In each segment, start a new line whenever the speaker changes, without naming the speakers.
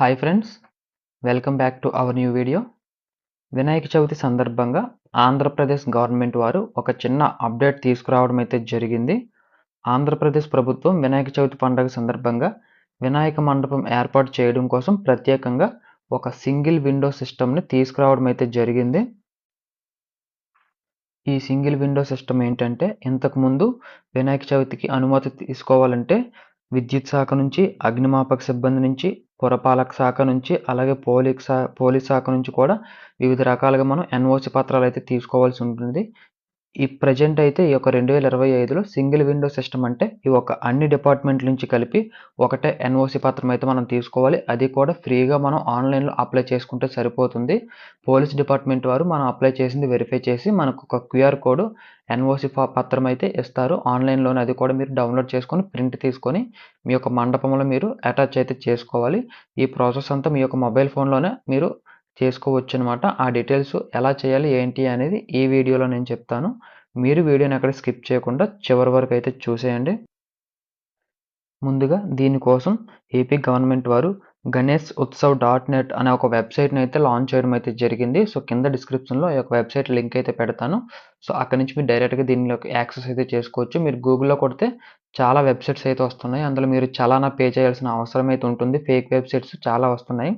Hi friends welcome back to our new video Vinayaka Chavithi సందర్భంగా Andhra Pradesh government వారు ఒక చిన్న అప్డేట్ తీసుకురావడం అయితే జరిగింది. ఆంధ్రప్రదేశ్ ప్రభుత్వం వినాయక చవితి పండుగ సందర్భంగా వినాయక మండపం ఏర్పాటు చేయడం కోసం ప్రత్యేకంగా ఒక సింగిల్ విండో సిస్టమ్ని తీసుకురావడం అయితే జరిగింది. ఈ సింగిల్ విండో సిస్టమ్ ఏంటంటే ఇంతకుముందు వినాయక చవితికి అనుమతి తీసుకోవాలంటే విద్యుత్ శాఖ నుంచి అగ్నిమాపక సిబ్బంది నుంచి పురపాలక శాఖ నుంచి అలాగే పోలీస్ పోలీస్ శాఖ నుంచి కూడా వివిధ రకాలుగా మనం ఎన్ఓసి పత్రాలు అయితే తీసుకోవాల్సి ఉంటుంది. ఈ ప్రజెంట్ అయితే ఈ యొక్క రెండు వేల ఇరవై ఐదులో సింగిల్ విండో సిస్టమ్ అంటే ఈ ఒక అన్ని డిపార్ట్మెంట్ నుంచి కలిపి ఒకటే ఎన్ఓసి పత్రం అయితే మనం తీసుకోవాలి. అది కూడా ఫ్రీగా మనం ఆన్లైన్లో అప్లై చేసుకుంటే సరిపోతుంది. పోలీస్ డిపార్ట్మెంట్ వారు మనం అప్లై చేసింది వెరిఫై చేసి మనకు ఒక క్యూఆర్ కోడ్ ఎన్ఓసి పత్రం అయితే ఇస్తారు. ఆన్లైన్లోనే అది కూడా మీరు డౌన్లోడ్ చేసుకొని ప్రింట్ తీసుకొని మీ యొక్క మండపంలో మీరు అటాచ్ అయితే చేసుకోవాలి. ఈ ప్రాసెస్ అంతా మీ యొక్క మొబైల్ ఫోన్లోనే మీరు చేసుకోవచ్చు అనమాట ఆ డీటెయిల్స్ ఎలా చేయాలి ఏంటి అనేది ఈ వీడియోలో నేను చెప్తాను. మీరు వీడియోని అక్కడ స్కిప్ చేయకుండా చివరి వరకు అయితే చూసేయండి. ముందుగా దీనికోసం ఏపీ గవర్నమెంట్ వారు గణేష్ ఉత్సవ్ డాట్ నెట్ అనే ఒక వెబ్సైట్ని అయితే లాంచ్ చేయడం అయితే జరిగింది. సో కింద డిస్క్రిప్షన్లో ఈ యొక్క వెబ్సైట్ లింక్ అయితే పెడతాను. సో అక్కడ నుంచి మీరు డైరెక్ట్గా దీనిలోకి యాక్సెస్ అయితే చేసుకోవచ్చు. మీరు గూగుల్లో కొడితే చాలా వెబ్సైట్స్ అయితే వస్తున్నాయి. అందులో మీరు చాలా పే చేయాల్సిన అవసరం అయితే ఉంటుంది. ఫేక్ వెబ్సైట్స్ చాలా వస్తున్నాయి.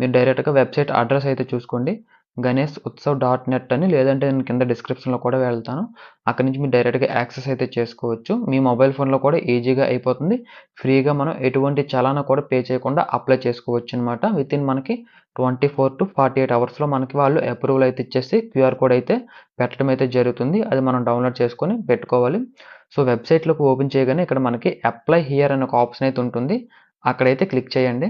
మీరు డైరెక్ట్గా వెబ్సైట్ అడ్రస్ అయితే చూసుకోండి. గణేష్ ఉత్సవ్ డాట్ నెట్ అని లేదంటే నేను కింద డిస్క్రిప్షన్లో కూడా వెళ్తాను. అక్కడ నుంచి మీరు డైరెక్ట్గా యాక్సెస్ అయితే చేసుకోవచ్చు. మీ మొబైల్ ఫోన్లో కూడా ఈజీగా అయిపోతుంది. ఫ్రీగా మనం ఎటువంటి చలానా కూడా పే చేయకుండా అప్లై చేసుకోవచ్చు అనమాట విత్ ఇన్ మనకి twenty four to forty eight అవర్స్లో మనకి వాళ్ళు అప్రూవల్ అయితే ఇచ్చేసి క్యూఆర్ కోడ్ అయితే పెట్టడం అయితే జరుగుతుంది. అది మనం డౌన్లోడ్ చేసుకొని పెట్టుకోవాలి. సో వెబ్సైట్లోకి ఓపెన్ చేయగానే ఇక్కడ మనకి అప్లై హియర్ అనే ఒక ఆప్షన్ అయితే ఉంటుంది. అక్కడైతే క్లిక్ చేయండి.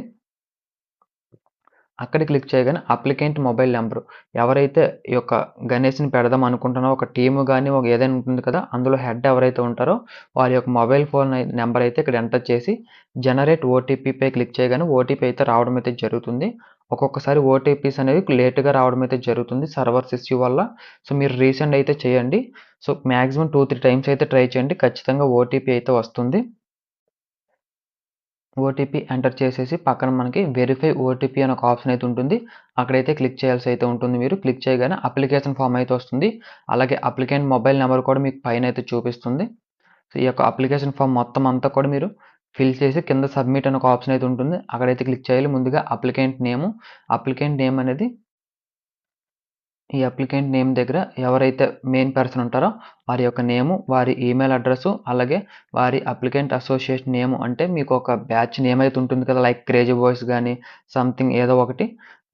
అక్కడ క్లిక్ చేయగానే అప్లికెంట్ మొబైల్ నెంబర్. ఎవరైతే ఈ యొక్క గణేష్ని పెడదాం అనుకుంటున్నారో ఒక టీము కానీ ఒక ఏదైనా ఉంటుంది కదా అందులో హెడ్ ఎవరైతే ఉంటారో వారి యొక్క మొబైల్ ఫోన్ నెంబర్ అయితే ఇక్కడ ఎంటర్ చేసి జనరేట్ ఓటీపీపై క్లిక్ చేయగానే ఓటీపీ అయితే రావడం అయితే జరుగుతుంది. ఒక్కొక్కసారి ఓటీపీస్ అనేది లేట్గా రావడం అయితే జరుగుతుంది సర్వర్స్ ఇష్యూ వల్ల. సో మీరు రీసెంట్ అయితే చేయండి. So maximum two three times అయితే ట్రై చేయండి. ఖచ్చితంగా ఓటీపీ అయితే వస్తుంది. ఓటీపీ ఎంటర్ చేసేసి పక్కన మనకి వెరిఫై ఓటీపీ అని ఒక ఆప్షన్ అయితే ఉంటుంది. అక్కడైతే క్లిక్ చేయాల్సి అయితే ఉంటుంది. మీరు క్లిక్ చేయగానే అప్లికేషన్ ఫామ్ అయితే వస్తుంది. అలాగే అప్లికెంట్ మొబైల్ నెంబర్ కూడా మీకు పైన అయితే చూపిస్తుంది. సో ఈ యొక్క అప్లికేషన్ ఫామ్ మొత్తం అంతా కూడా మీరు ఫిల్ చేసి కింద సబ్మిట్ అని ఒక ఆప్షన్ అయితే ఉంటుంది. అక్కడైతే క్లిక్ చేయాలి. ముందుగా అప్లికెంట్ నేము. అప్లికెంట్ నేమ్ అనేది ఈ అప్లికెంట్ నేమ్ దగ్గర ఎవరైతే మెయిన్ పర్సన్ ఉంటారో వారి యొక్క నేము వారి ఈమెయిల్ అడ్రస్సు అలాగే వారి అప్లికెంట్ అసోసియేషన్ నేమ్ అంటే మీకు ఒక బ్యాచ్ నేమ్ అయితే ఉంటుంది కదా లైక్ క్రేజీ బాయ్స్ కానీ సంథింగ్ ఏదో ఒకటి.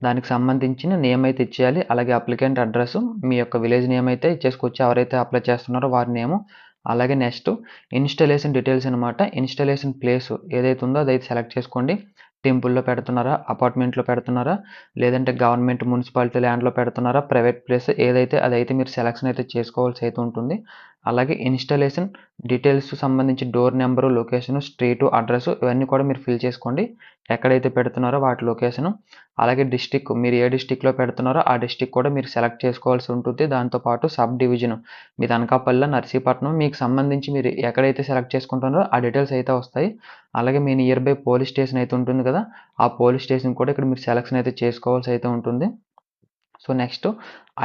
దానికి సంబంధించిన నేమ్ అయితే ఇచ్చేయాలి. అలాగే అప్లికెంట్ అడ్రస్ మీ యొక్క విలేజ్ నేమ్ అయితే ఇచ్చేసుకొచ్చి ఎవరైతే అప్లై చేస్తున్నారో వారి నేము అలాగే నెక్స్ట్ ఇన్స్టలేషన్ డీటెయిల్స్ అనమాట ఇన్స్టలేషన్ ప్లేస్ ఏదైతే ఉందో అదైతే సెలెక్ట్ చేసుకోండి. టెంపుల్లో పెడుతున్నారా? అపార్ట్మెంట్లో పెడుతున్నారా? లేదంటే గవర్నమెంట్ మున్సిపాలిటీ ల్యాండ్లో పెడుతున్నారా? ప్రైవేట్ ప్లేస్ ఏదైతే అదైతే మీరు సెలక్షన్ అయితే చేసుకోవాల్సి అయితే ఉంటుంది. అలాగే ఇన్స్టాలేషన్ డీటెయిల్స్ సంబంధించి door number location street address ఇవన్నీ కూడా మీరు ఫిల్ చేసుకోండి. ఎక్కడైతే పెడుతున్నారో వాటి లొకేషను. అలాగే డిస్టిక్ మీరు ఏ డిస్టిక్లో పెడుతున్నారో ఆ డిస్టిక్ కూడా మీరు సెలెక్ట్ చేసుకోవాల్సి ఉంటుంది. దాంతోపాటు సబ్ డివిజన్. మీ అనకాపల్లి నర్సీపట్నం మీకు సంబంధించి మీరు ఎక్కడైతే సెలెక్ట్ చేసుకుంటున్నారో ఆ డీటెయిల్స్ అయితే వస్తాయి. అలాగే మీ నియర్ బై పోలీస్ స్టేషన్ అయితే ఉంటుంది కదా ఆ పోలీస్ స్టేషన్ కూడా ఇక్కడ మీరు సెలెక్షన్ అయితే చేసుకోవాల్సి అయితే ఉంటుంది. సో నెక్స్ట్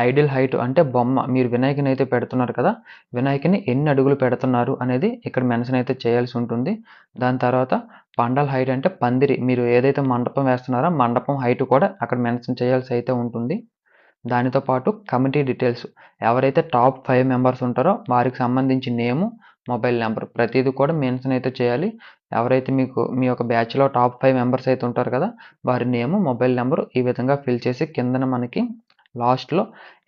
ఐడియల్ హైట్ అంటే బొమ్మ మీరు వినాయకుని అయితే పెడుతున్నారు కదా వినాయకుని ఎన్ని అడుగులు పెడుతున్నారు అనేది ఇక్కడ మెన్షన్ అయితే చేయాల్సి ఉంటుంది. దాని తర్వాత పండల్ హైట్ అంటే పందిరి మీరు ఏదైతే మండపం వేస్తున్నారో మండపం హైట్ కూడా అక్కడ మెన్షన్ చేయాల్సి అయితే ఉంటుంది. దానితో పాటు కమిటీ డీటెయిల్స్ ఎవరైతే టాప్ ఫైవ్ మెంబర్స్ ఉంటారో వారికి సంబంధించి నేము మొబైల్ నెంబర్. ప్రతిదీ కూడా మెన్షన్ అయితే చేయాలి. ఎవరైతే మీకు మీ యొక్క బ్యాచ్లో టాప్ ఫైవ్ మెంబర్స్ అయితే ఉంటారు కదా వారి నేమ్ మొబైల్ నెంబర్ ఈ విధంగా ఫిల్ చేసి కిందన మనకి లాస్ట్లో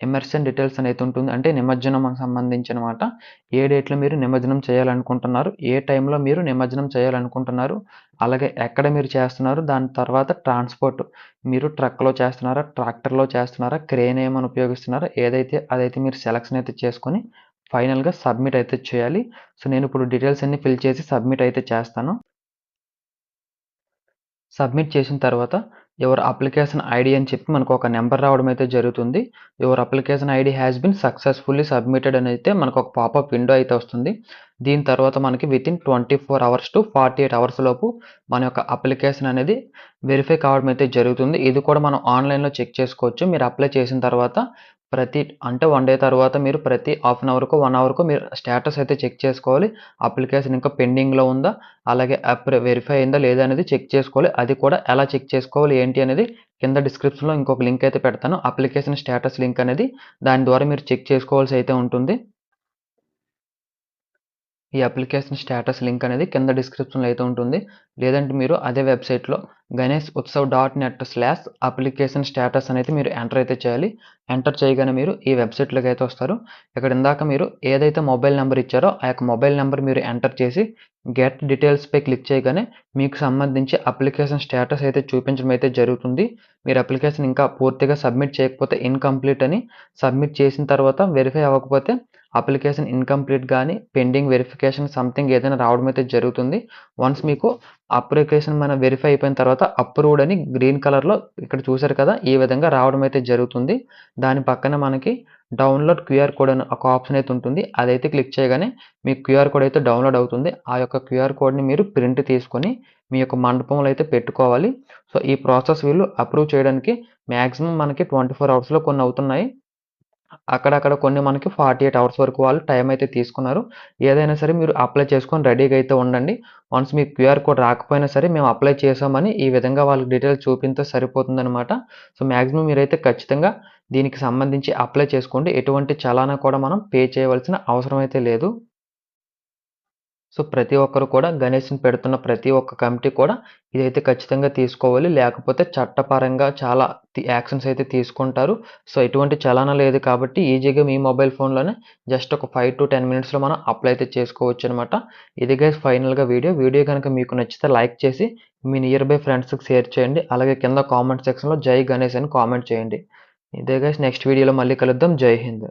ఎమర్సన్ డీటెయిల్స్ అనేది ఉంటుంది. అంటే నిమజ్జనం సంబంధించిన మాట ఏ డేట్లో మీరు నిమజ్జనం చేయాలనుకుంటున్నారు ఏ టైంలో మీరు నిమజ్జనం చేయాలనుకుంటున్నారు అలాగే ఎక్కడ మీరు చేస్తున్నారు దాని తర్వాత ట్రాన్స్పోర్ట్. మీరు ట్రక్లో చేస్తున్నారా ట్రాక్టర్లో చేస్తున్నారా క్రేన్ ఏమైనా ఉపయోగిస్తున్నారా ఏదైతే అదైతే మీరు సెలెక్షన్ అయితే చేసుకొని ఫైనల్గా సబ్మిట్ అయితే చేయాలి. సో నేను ఇప్పుడు డీటెయిల్స్ అన్ని ఫిల్ చేసి సబ్మిట్ అయితే చేస్తాను. సబ్మిట్ చేసిన తర్వాత యువర్ అప్లికేషన్ ఐడి అని చెప్పి మనకు ఒక నెంబర్ రావడం అయితే జరుగుతుంది. Your application ID has been successfully submitted అని అయితే మనకు ఒక పాపప్ విండో అయితే వస్తుంది. దీని తర్వాత మనకి within twenty four hours to forty eight hours లోపు మన యొక్క అప్లికేషన్ అనేది వెరిఫై కావడం అయితే జరుగుతుంది. ఇది కూడా మనం ఆన్లైన్లో చెక్ చేసుకోవచ్చు. మీరు అప్లై చేసిన తర్వాత ప్రతి అంటే వన్ డే తర్వాత మీరు ప్రతి హాఫ్ అన్ అవర్కు వన్ అవర్కు మీరు స్టేటస్ అయితే చెక్ చేసుకోవాలి. అప్లికేషన్ ఇంకా పెండింగ్లో ఉందా? అలాగే అప్ర వెరిఫై అయిందా? లేదా అనేది చెక్ చేసుకోవాలి. అది కూడా ఎలా చెక్ చేసుకోవాలి? ఏంటి అనేది కింద డిస్క్రిప్షన్లో ఇంకొక లింక్ అయితే పెడతాను. అప్లికేషన్ స్టేటస్ లింక్ అనేది దాని ద్వారా మీరు చెక్ చేసుకోవాల్సి అయితే ఉంటుంది. ఈ అప్లికేషన్ స్టేటస్ లింక్ అనేది కింద డిస్క్రిప్షన్లో అయితే ఉంటుంది. లేదంటే మీరు అదే వెబ్సైట్లో Ganesh Utsav dot net slash application status అనేది మీరు ఎంటర్ అయితే చేయాలి. ఎంటర్ చేయగానే మీరు ఈ వెబ్సైట్లోకి అయితే వస్తారు. ఇక్కడ ఇందాక మీరు ఏదైతే మొబైల్ నెంబర్ ఇచ్చారో ఆ యొక్క మొబైల్ నెంబర్ మీరు ఎంటర్ చేసి గెట్ డీటెయిల్స్పై క్లిక్ చేయగానే మీకు సంబంధించి అప్లికేషన్ స్టేటస్ అయితే చూపించడం అయితే జరుగుతుంది. మీరు అప్లికేషన్ ఇంకా పూర్తిగా సబ్మిట్ చేయకపోతే ఇన్కంప్లీట్ అని. సబ్మిట్ చేసిన తర్వాత వెరిఫై అవ్వకపోతే అప్లికేషన్ ఇన్కంప్లీట్ కానీ పెండింగ్ వెరిఫికేషన్ సంథింగ్ ఏదైనా రావడం అయితే జరుగుతుంది. వన్స్ మీకు అప్లికేషన్ మన వెరిఫై అయిపోయిన తర్వాత అప్రూవ్డ్ అని గ్రీన్ కలర్లో ఇక్కడ చూసారు కదా ఈ విధంగా రావడం అయితే జరుగుతుంది. దాని పక్కన మనకి డౌన్లోడ్ క్యూఆర్ కోడ్ అని ఒక ఆప్షన్ అయితే ఉంటుంది. అదైతే క్లిక్ చేయగానే మీకు క్యూఆర్ కోడ్ అయితే డౌన్లోడ్ అవుతుంది. ఆ యొక్క క్యూఆర్ కోడ్ని మీరు ప్రింట్ తీసుకొని మీ యొక్క మండపంలో అయితే పెట్టుకోవాలి. సో ఈ ప్రాసెస్ వీళ్ళు అప్రూవ్ చేయడానికి మ్యాక్సిమం మనకి ట్వంటీ ఫోర్ అవర్స్లో కొన్ని అవుతున్నాయి. అక్కడక్కడ కొన్ని మనకి ఫార్టీ ఎయిట్ అవర్స్ వరకు వాళ్ళు టైం అయితే తీసుకున్నారు. ఏదైనా సరే మీరు అప్లై చేసుకొని రెడీగా అయితే ఉండండి. వన్స్ మీ క్యూఆర్ కోడ్ రాకపోయినా సరే మేము అప్లై చేసామని ఈ విధంగా వాళ్ళకి డీటెయిల్స్ చూపించే సరిపోతుందన్నమాట. సో మ్యాక్సిమం మీరైతే ఖచ్చితంగా దీనికి సంబంధించి అప్లై చేసుకోండి. ఎటువంటి చలానా కూడా మనం పే చేయవలసిన అవసరం అయితే లేదు. సో ప్రతి ఒక్కరు కూడా గణేష్ని పెడుతున్న ప్రతి ఒక్క కమిటీ కూడా ఇదైతే ఖచ్చితంగా తీసుకోవాలి. లేకపోతే చట్టపరంగా చాలా యాక్షన్స్ అయితే తీసుకుంటారు. సో ఎటువంటి చలానా లేదు కాబట్టి ఈజీగా మీ మొబైల్ ఫోన్లోనే జస్ట్ ఒక ఫైవ్ టు టెన్ మినిట్స్లో మనం అప్లై అయితే చేసుకోవచ్చు అనమాట ఇది గైస్ ఫైనల్గా వీడియో. వీడియో కనుక మీకు నచ్చితే లైక్ చేసి మీ నియర్ బై ఫ్రెండ్స్కి షేర్ చేయండి. అలాగే కింద కామెంట్ సెక్షన్లో జై గణేష్ అని కామెంట్ చేయండి. ఇదే గైస్ నెక్స్ట్ వీడియోలో మళ్ళీ కలుద్దాం. జై హింద్.